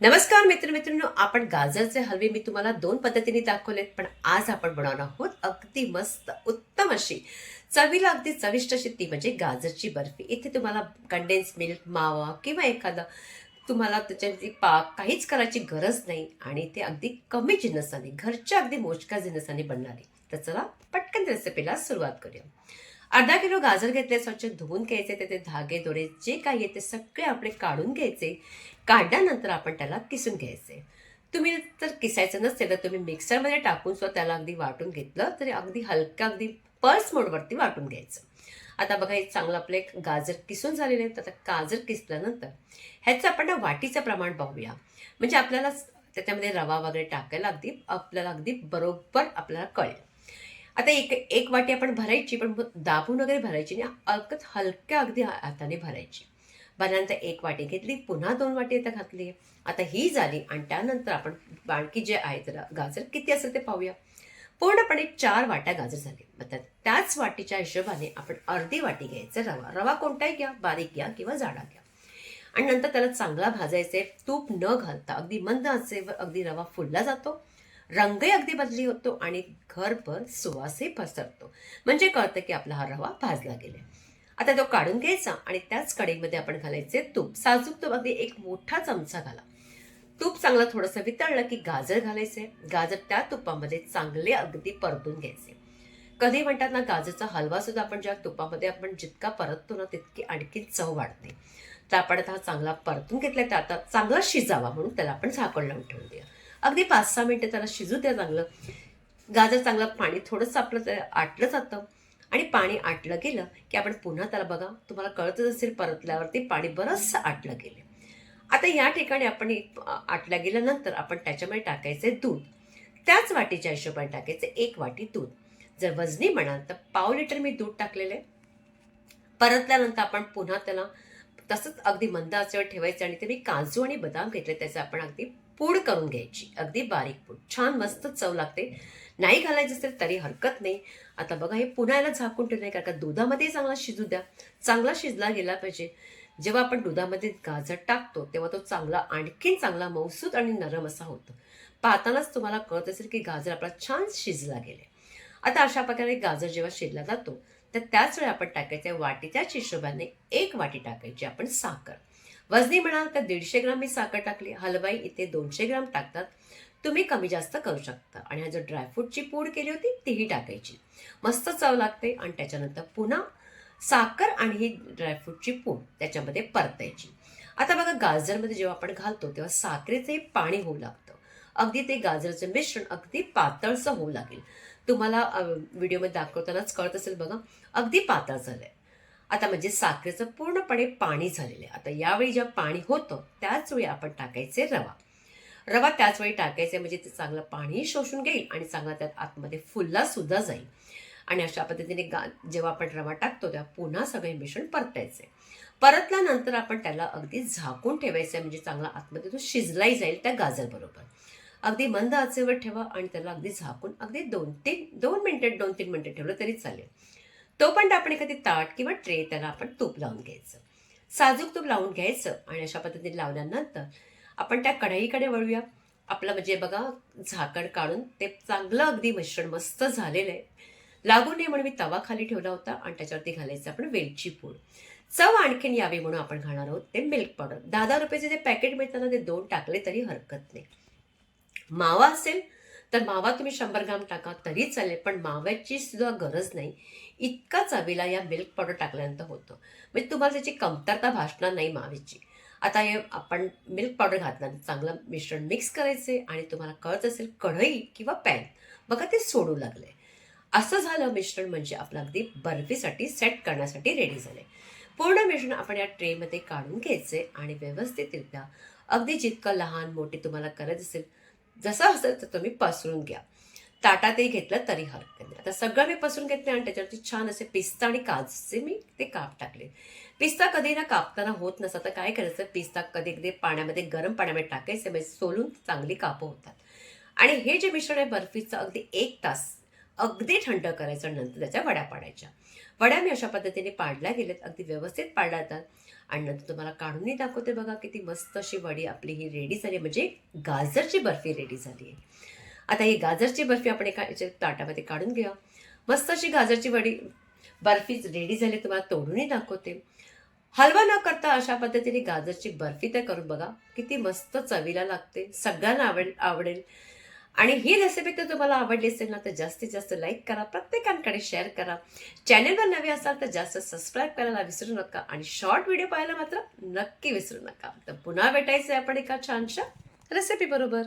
नमस्कार मित्र मित्रांनो आपण गाजरचे हलवे मी तुम्हाला दोन पद्धतीने दाखवलेत पण आज आपण बनवणार आहोत अगदी मस्त उत्तम अशी चवीला अगदी चविष्ट अशी ती म्हणजे गाजरची बर्फी. इथे तुम्हाला कंडेन्स मिल्क मावा किंवा एखादा तुम्हाला त्याच्यावरती पाक काहीच करायची गरज नाही आणि ते अगदी कमी जिन्नसाने घरच्या अगदी मोजक्या जिन्नसाने बनणारी. तर चला पटकन रेसिपीला सुरुवात करूया. अर्धा किलो गाजर घेतले स्वच्छ धुवून घ्यायचे त्याचे धागे दोरे जे काही आहे ते सगळे आपले काढून घ्यायचे. काढल्यानंतर आपण त्याला किसून घ्यायचे. तुम्ही जर किसायचं नसेल तर तुम्ही मिक्सरमध्ये टाकून सुद्धा त्याला अगदी वाटून घेतलं तरी अगदी हलक्या अगदी पर्स मोडवरती वाटून घ्यायचं. आता बघा हे चांगलं आपले गाजर किसून झालेले आहेत आता गाजर किसल्यानंतर ह्याचं आपण वाटीचं प्रमाण पाहूया. म्हणजे आपल्याला त्याच्यामध्ये रवा वगैरे टाकायला अगदी आपल्याला अगदी बरोबर आपल्याला कळेल. आता एक एक वाटी आपण भरायची पण दाबून वगैरे भरायची आणि अगदीच हलक्या अगदी हाताने भरायची. भरल्यानंतर एक वाटी घेतली पुन्हा दोन वाटी आता घातली. आता ही झाली आणि त्यानंतर आपण बाणकी जे आहे तर गाजर किती असेल ते पाहूया. पूर्णपणे चार वाट्या गाजर झाले. मग त्याच वाटीच्या हिशोबाने आपण अर्धी वाटी घ्यायचं रवा. रवा कोणताही घ्या बारीक घ्या किंवा जाडा घ्या. आणि नंतर त्याला चांगला भाजायचे तूप न घालता अगदी मंद आचेवर अगदी रवा फुलला जातो. रंगही अगदी बदली होतो आणि घरभर सुवासही पसरतो. म्हणजे कळतं की आपला हा रवा भाजला गेला आता तो काढून घ्यायचा आणि त्याच कढईमध्ये आपण घालायचे तूप. साजूक तूप अगदी एक मोठा चमचा घाला. तूप चांगलं थोडंसं वितळलं की गाजर घालायचे. गाजर त्या तुपामध्ये चांगले अगदी परतून घ्यायचे. कधी म्हणतात ना गाजरचा हलवा सुद्धा आपण ज्या तुपामध्ये आपण जितका परततो ना तितकी आणखी चव वाढते. तर आपण आता हा चांगला परतून घेतला तर आता चांगला शिजावा म्हणून त्याला आपण झाकण लावून ठेवून अगदी पाच सहा मिनिटं त्याला शिजू द्या चांगलं. गाजर चांगलं पाणी थोडंसं आपलं ते आटलं जातं. आणि पाणी आटलं गेलं की आपण पुन्हा त्याला बघा तुम्हाला कळतच असेल परतल्यावरती पाणी बरंचसं आटलं गेलं आता या ठिकाणी आपण एक आटल्या गेल्यानंतर आपण त्याच्यामध्ये टाकायचे दूध. त्याच वाटीच्या हिशोबाने टाकायचे एक वाटी दूध. जर वजनी म्हणाल तर पाव लिटर मी दूध टाकलेले परतल्यानंतर आपण पुन्हा त्याला तसंच अगदी मंद आचेवर ठेवायचं आणि ते मी काजू आणि बदाम घेतले त्याचं आपण अगदी पूड करून घ्यायची. अगदी बारीक पूड. छान मस्त चव लागते. नाही घालायचं असेल तरी हरकत नाही. आता बघा हे पुन्हा याला झाकून ठेवलं कारण का दुधामध्ये चांगला शिजू द्या. चांगला शिजला गेला पाहिजे. जेव्हा आपण दुधामध्ये गाजर टाकतो तेव्हा तो चांगला आणखीन चांगला मौसूद आणि नरम असा होतो. पाहतानाच तुम्हाला कळत असेल की गाजर आपला छान शिजला गेले आता अशा प्रकारे गाजर जेव्हा शिजला जातो तर त्याच वेळी आपण टाकायच्या वाटीच्याच हिशोबाने एक वाटी टाकायची आपण साखर. वजनी म्हणाल तर दीडशे ग्राम मी साखर टाकली. हलवाई इथे दोनशे ग्राम टाकतात. तुम्ही कमी जास्त करू शकता. आणि हा जो ड्रायफ्रूटची पूड केली होती तीही टाकायची. मस्त चव लागते आणि त्याच्यानंतर पुन्हा साखर आणि ही ड्रायफ्रूटची पूड त्याच्यामध्ये परतायची. आता बघा गाजरमध्ये जेव्हा आपण घालतो तेव्हा साखरेचे पाणी होऊ लागतं. अगदी ते गाजरचं मिश्रण अगदी पातळचं होऊ लागेल. तुम्हाला व्हिडिओमध्ये दाखवतानाच कळत असेल बघा अगदी पातळ झालंय. आता म्हणजे साखरेचं पूर्णपणे पाणी झालेलं आहे. आता यावेळी जेव्हा पाणी होतं त्याच वेळी आपण टाकायचे रवा. रवा त्याचवेळी टाकायचे म्हणजे ते चांगलं पाणी शोषून घेईल आणि चांगला त्यात आतमध्ये फुलला सुद्धा जाईल. आणि अशा पद्धतीने गा जेव्हा आपण रवा टाकतो तेव्हा पुन्हा सगळे मिश्रण परतायचे. परतल्यानंतर आपण त्याला अगदी झाकून ठेवायचं म्हणजे चांगला आतमध्ये तो शिजलाही जाईल त्या गाजरबरोबर. अगदी मंद आचेवर ठेवा आणि त्याला अगदी झाकून अगदी दोन तीन दोन मिनटं दोन तीन मिनटं ठेवलं तरी चालेल. तोपर्यंत आपण एखादी ताट किंवा ट्रे त्याला आपण तूप लावून घ्यायचं. साजूक तूप लावून घ्यायचं आणि अशा पद्धतीने लावल्यानंतर आपण त्या कढईकडे वळूया. आपलं म्हणजे बघा झाकण काढून ते चांगलं अगदी मिश्रण मस्त झालेलं आहे. लागू नये म्हणून मी तवा खाली ठेवला होता आणि त्याच्यावरती घालायचं आपण वेलची पूड. चव आणखीन यावी म्हणून आपण घालणार आहोत ते मिल्क पावडर दहा दहा रुपयाचे जे पॅकेट मिळताना ते दोन टाकले तरी हरकत नाही. मावा असेल तर मावा तुम्ही शंभर ग्राम टाका तरी चालेल पण माव्याची सुद्धा गरज नाही. इतका चवीला या मिल्क पावडर टाकल्यानंतर होतं. म्हणजे तुम्हाला त्याची कमतरता भासणार नाही मावेची. आता हे आपण मिल्क पावडर घातल्यानंतर चांगलं मिश्रण मिक्स करायचे आणि तुम्हाला कळत असेल कढई किंवा पॅन बघा ते सोडू लागले. असं झालं मिश्रण म्हणजे आपलं अगदी बर्फीसाठी सेट करण्यासाठी रेडी झाले. पूर्ण मिश्रण आपण या ट्रेमध्ये काढून घ्यायचे आणि व्यवस्थितरित्या अगदी जितकं लहान मोठे तुम्हाला करत असेल जसं असेल तर तुम्ही पसरून घ्या. ताटातही घेतलं तरी हरकत नाही. आता सगळं मी पसरून घेतले आणि त्याच्यावरती छान असे पिस्ता आणि काजूचे मी ते काप टाकले. पिस्ता कधी ना कापताना होत नसा तर काय करायचं? पिस्ता कधी कधी पाण्यामध्ये गरम पाण्यामध्ये टाकायचं म्हणजे सोलून चांगली कापं होतात. आणि हे जे मिश्रण आहे बर्फीचं अगदी एक तास अगदी थंड करायचं नंतर त्याच्या वड्या पाडायच्या. वड्या मी अशा पद्धतीने पाडल्या गेल्यात अगदी व्यवस्थित पाडल्या जातात. आणि नंतर तुम्हाला काढूनही दाखवते बघा किती मस्त अशी वडी आपली ही रेडी झाली म्हणजे गाजरची बर्फी रेडी झाली आहे. आता ही गाजरची बर्फी आपण एका याच्या ताटामध्ये काढून घ्या मस्त अशी गाजरची वडी बर्फी रेडी झाली तुम्हाला तोडूनही दाखवते. हलवा न करता अशा पद्धतीने गाजरची बर्फी तर करून बघा किती मस्त चवीला लागते. सगळ्यांना आवड आवडेल. आणि ही रेसिपी तर तुम्हाला आवडली असेल ना तर जास्तीत जास्त लाईक करा प्रत्येकांकडे शेअर करा. चॅनलवर नवे असाल तर जास्त सबस्क्राईब करायला विसरू नका आणि शॉर्ट व्हिडिओ पाहायला मात्र नक्की विसरू नका. तर पुन्हा भेटायचं आहे आपण एका छानशा रेसिपी बरोबर.